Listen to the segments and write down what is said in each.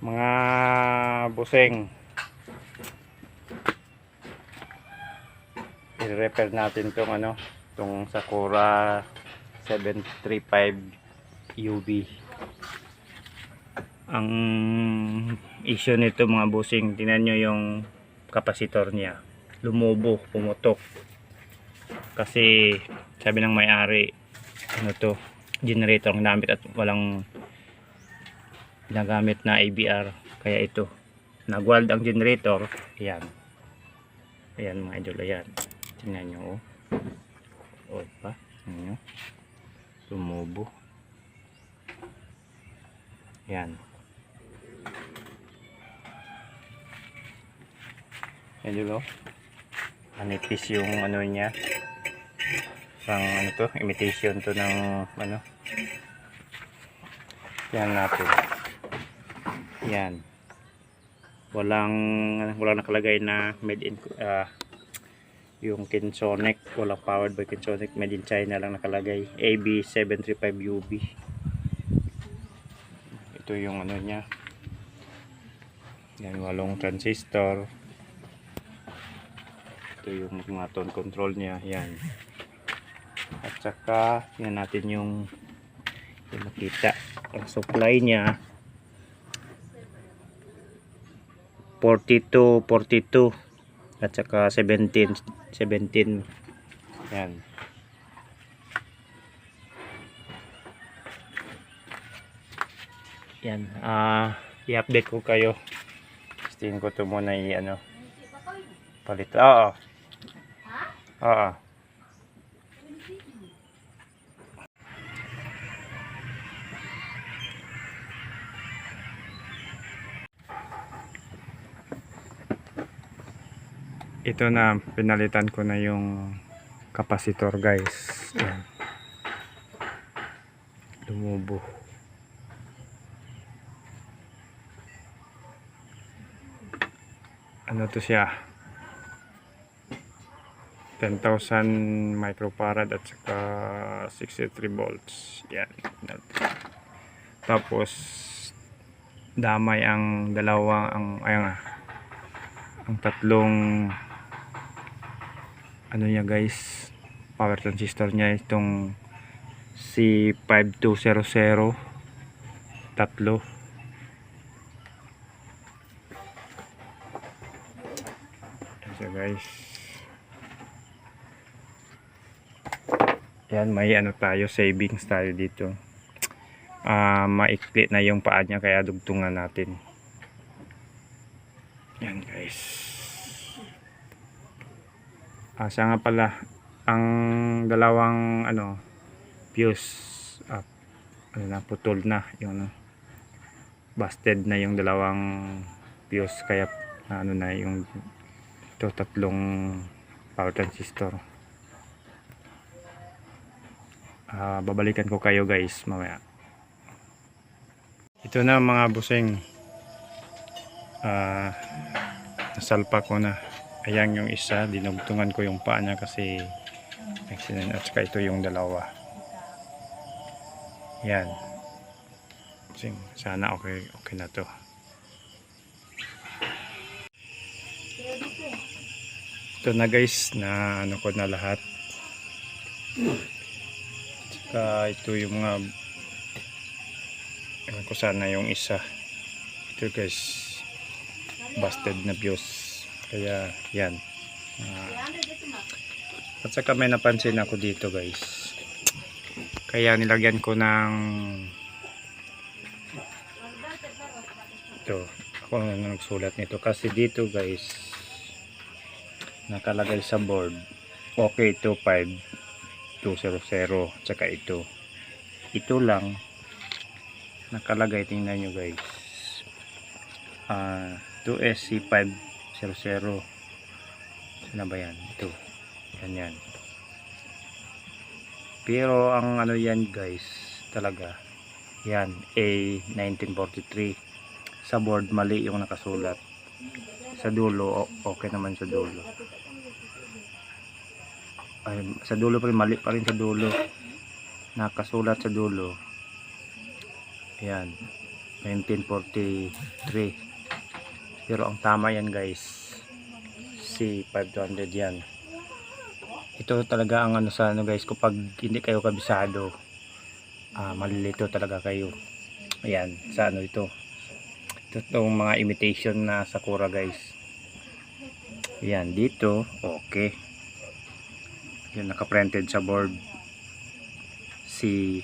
mga buseng. I-repair natin tong ano tong Sakura 735 UV ang issue nito mga busing tingnan nyo yung kapasitor niya. Lumubo pumutok. Kasi sabi ng may-ari ano to generator ang gamit at walang ginagamit na ABR kaya ito. Nagwald ang generator. Ayan. Ayan mga idol ayan. Tingnan nyo oh. Oh pa. Tingnan nyo. Tumubo. Ayan. Idol oh. Manipis yung ano niya. Pang ano to? Imitation to ng ano? Yan natin yan. Walang walang nakalagay na made in ah, yung Kinsonic walang powered by Kinsonic made in China lang nakalagay. AB735UB ito yung ano niya. Yan walong transistor. Ito yung mga tone control niya. Yan. At saka yan natin yung yung makita ang supply niya 42 42 at saka 17 17 yan. Yan. Ah i-update ko kayo. Testing ko to muna i ano palit oo. Oo ito na pinalitan ko na yung kapasitor guys. Ayan. lumubo. Ano to siya? 10,000 microfarad at saka 63 volts. Yan. Tapos damay ang dalawa ang ayun nga ang tatlong ano niya guys power transistor niya itong C5200 tatlo. Siya guys. Yan may ano tayo savings tayo dito. Ah maikli na yung paa niya kaya dugtungan natin. Yan guys ah siya nga pala ang dalawang ano fuse. Ah, ano na putol na yung ano busted na yung dalawang fuse. Kaya ano na yung ito tatlong power transistor. Ah babalikan ko kayo guys mamaya. Ito na mga buseng. Ah nasalpa ko na ayan yung isa dinugtungan ko yung paa niya kasi accident at saka ito yung dalawa. Yan sana okay okay na to. Ito na guys na ano ko na lahat. Saka ito yung mga ewan ko sana yung isa. Ito guys busted na fuse kaya yan. Uh, at saka may napansin ako dito guys. Kaya nilagyan ko ng ito. Ako na nagsulat nito. Kasi dito guys nakalagay sa board okay 25 200 tsaka ito. Ito lang nakalagay tingnan nyo guys. Ah, uh, 2SC5 00 saan ba yan? Ito yan yan. Pero ang ano yan guys talaga. Yan A1943 sa board mali yung nakasulat. Sa dulo okay naman sa dulo. Ay, sa dulo pa rin mali pa rin sa dulo. Nakasulat sa dulo. Ayan 1943 pero ang tama yan guys. C500 yan. Ito talaga ang ano sa ano guys kapag hindi kayo kabisado ah, malilito talaga kayo. Ayan sa ano ito. Ito itong mga imitation na sakura guys. Ayan dito. Okay. Yun naka-printed sa board. C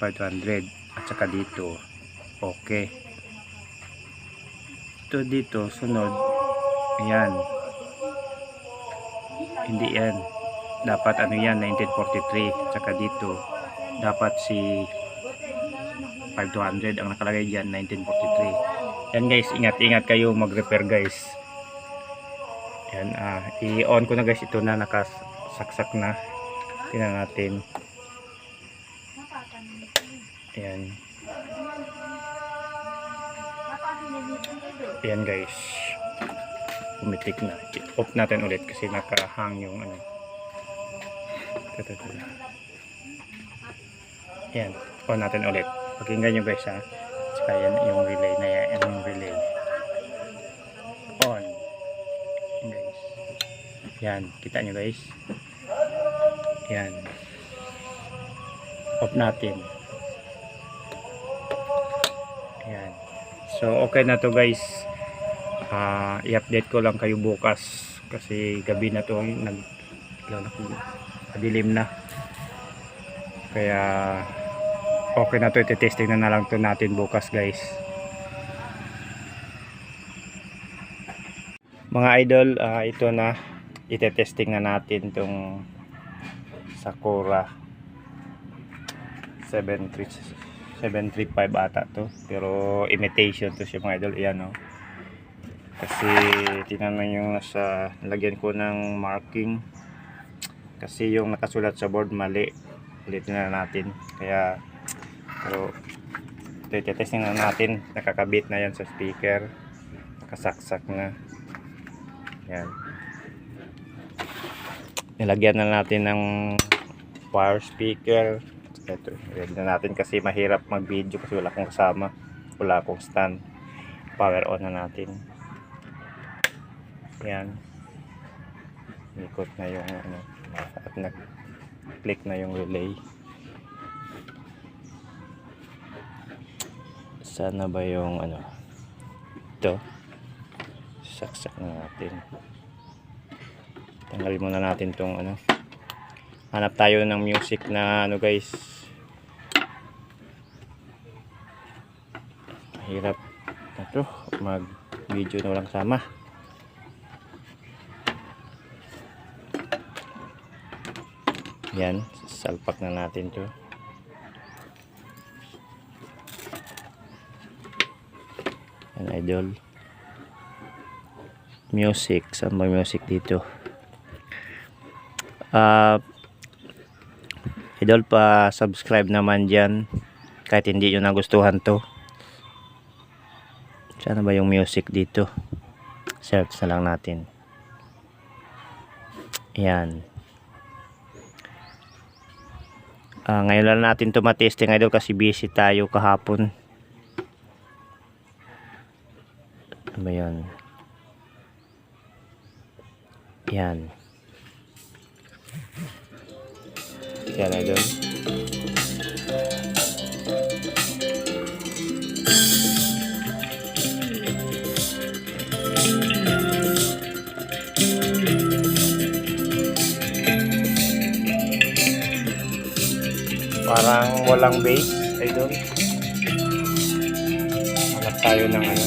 500 at saka dito. Okay ito dito sunod. Ayan. Hindi yan. Dapat ano yan 1943 tsaka dito. Dapat si 5200 ang nakalagay dyan 1943 yan guys ingat ingat kayo mag repair guys. Yan ah i-on ko na guys ito na nakasaksak na. Tingnan natin. Yan yan guys. Pumitik na. Off natin ulit kasi nakahang yung ano. Ito, ito, ito. yan. On natin ulit. Pakinggan nyo guys ha. Saka yan yung relay na yan yung relay. On. Yan guys. Yan. Kita nyo guys. Yan. Off natin. Yan. So okay na to guys Ah, i-update ko lang kayo bukas kasi gabi na to nag dilim na kaya okay na to iti-testing na na lang to natin bukas guys. Mga idol ah, ito na iti-testing na natin tong Sakura 73 735 ata to. Pero imitation to siya mga idol. Iyan oh kasi tinanong yung nasa lagyan ko ng marking. Kasi yung nakasulat sa board mali. Ulitin na natin. Kaya pero testing na natin. Nakakabit na yan sa speaker. Nakasaksak na. Yan. Nilagyan na natin ng power speaker. Ito ready na natin kasi mahirap mag video kasi wala akong kasama. Wala akong stand. Power on na natin yan. Ikot na yung ano at nag click na yung relay. Sana ba yung ano ito? Saksak na natin. Tanggalin muna natin tong ano. Hanap tayo ng music na ano guys. Mahirap na to. Mag video na walang sama Yan, salpak na natin 'to. Yan idol. Music, saan ba music dito? Ah, idol pa subscribe naman diyan kahit hindi yun nagustuhan to. Saan ba yung music dito? Search na lang natin. Yan. Ah, ngayon lang natin to matesting idol kasi busy tayo kahapon. Ano ba yan? Yan. Yan idol. Parang walang base, idol. Hanap tayo ng ano.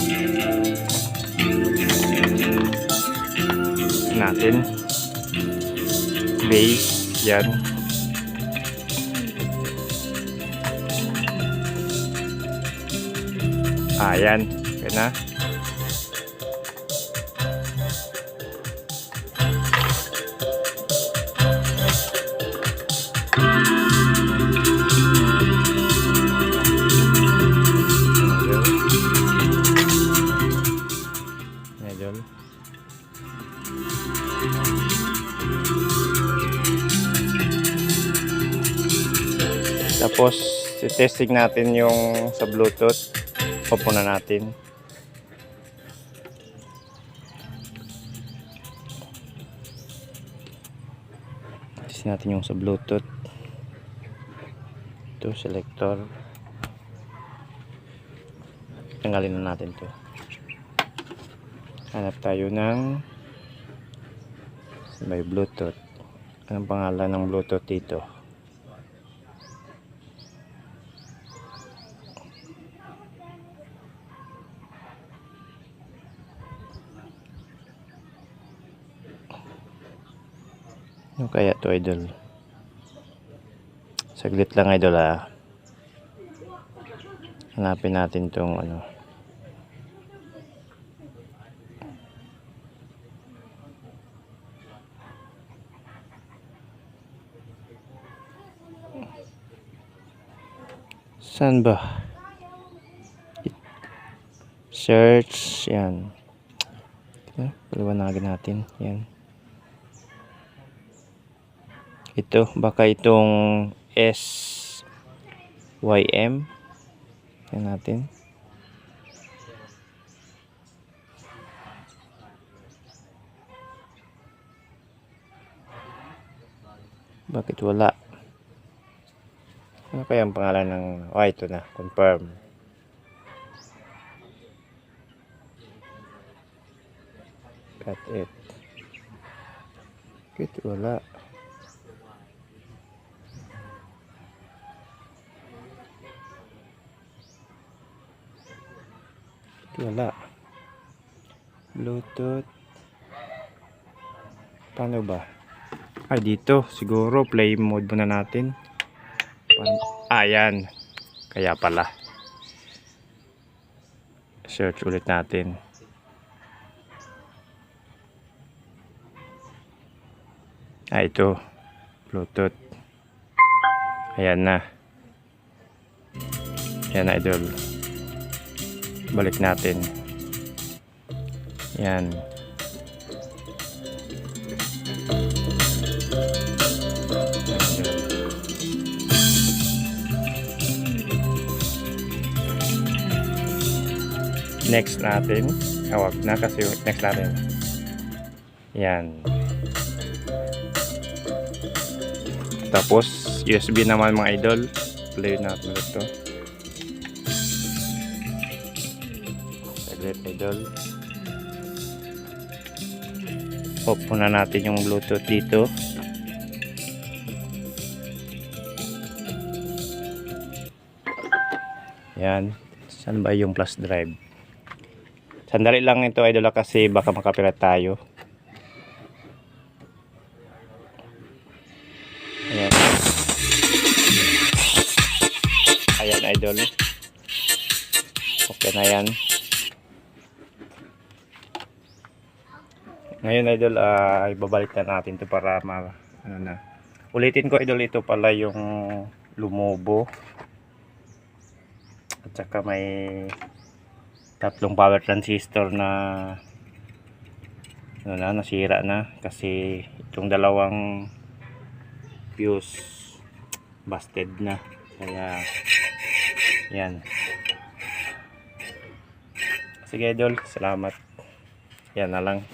Natin. Base, yan. Ah. Yan na. Tapos, testing natin yung sa Bluetooth. muna natin. Test natin yung sa bluetooth. Ito selector. Tanggalin na natin to. Hanap tayo ng may bluetooth. Anong pangalan ng bluetooth dito ano kaya to idol saglit lang idol ah hanapin natin tong ano Saan ba? Search. Yan. Paliwanagin natin. Yan. Ito. Baka itong S Y M. Yan natin. Bakit wala? Ano kaya ang pangalan ng... Oh, ito na. Confirm. Got it. Bakit wala? Bakit wala? Bluetooth. Paano ba? Ay, dito. Siguro, play mode muna natin. Ayan. Kaya pala. Search ulit natin. Ah, ito. Bluetooth. Ayan na. Ayan na, idol. Balik natin. Yan. Next natin. Hawag na kasi next natin. Yan. Tapos USB naman mga idol. Play natin ulit idol off muna natin yung bluetooth dito yan saan ba yung plus drive Sandali lang ito idol ah, kasi baka makapirat tayo. Ayan. Ayan idol. Okay na yan. Ngayon idol ay babalik na natin to para ma ano na. Ulitin ko idol ito pala yung lumobo. At saka may tatlong power transistor na ano na, nasira na. Kasi itong dalawang fuse busted na. Kaya yan. Sige idol salamat. Yan na lang